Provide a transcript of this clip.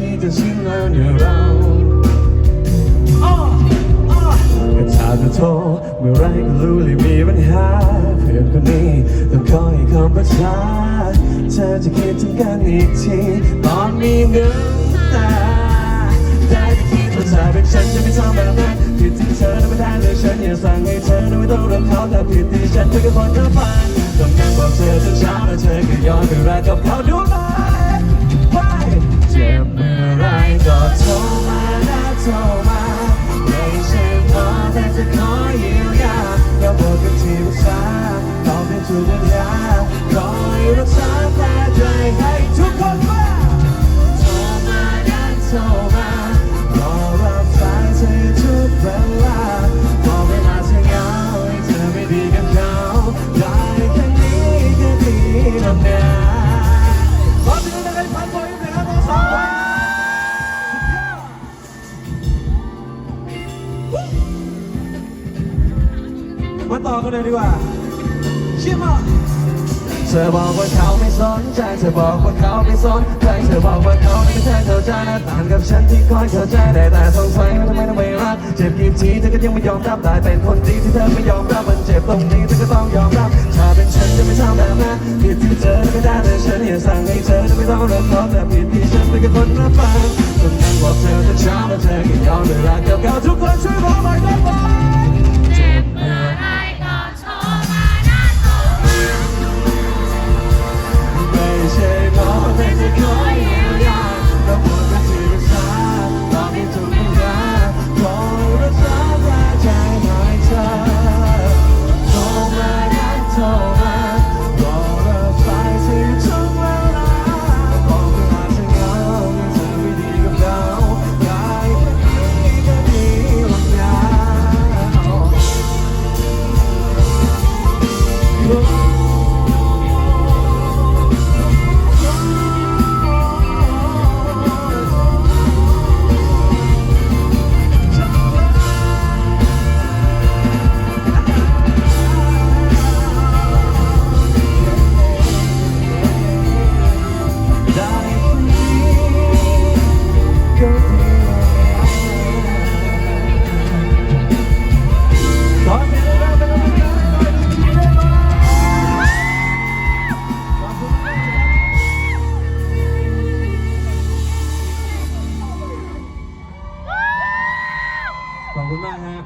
กี่จะชินแล้วเนี่ยเราอ้ออ้อก็ถ้าจะโทรเมื่อไรก็รู้เลยมีปัญหาเพื่อนคนนี้ต้องคอยคำประชาเธอจะคิดถึงกันอีกทีตอนมีเงินตาได้แต่คิดว่าเธอเป็นฉันจะไม่ทำแบบนั้นผิดที่เธอไม่ได้เลยฉันอย่าสั่งให้เธอไม่ต้องรับเขาแต่ผิดที่ฉันเธอก็คนเธอฟังต้องการบอกเธอจนเช้าแล้วเธอก็ย้อนไปรักกับเขา แล้วนะขอเสียงดังให้พันบอยหน่อยครับน้อสาวมาต่อกันเลยดีกว่าเชื่อมาเธอบอกว่าเขาไม่สนใจเธอบอกว่าเขาไม่สนใจเธอบอกว่าเขาไม่เคยเข้าใจต่างกับฉันที่คอยเข้าใจได้แต่สงสัยว่าทำไมต้อไม่รักเจ็บกี่ทีเธอก็ยังไม่ยอมรับได้เป็นคนดีที่เธอไม่ยอมรับมันเจ็บตรงนี้เธอก็ต้องยอมรับ ผิดที่เธอไม่ได้แต่ฉันอย่าสั่งให้เธอไม่ต้องรับเขาแต่ผิดที่ฉันเป็นคนรับฟังต้องนั่งบอกเธอแต่เช้าแล้วเธอก็ยอมเลยรักเก่าๆทุกคนช่วย คุณมากฮะ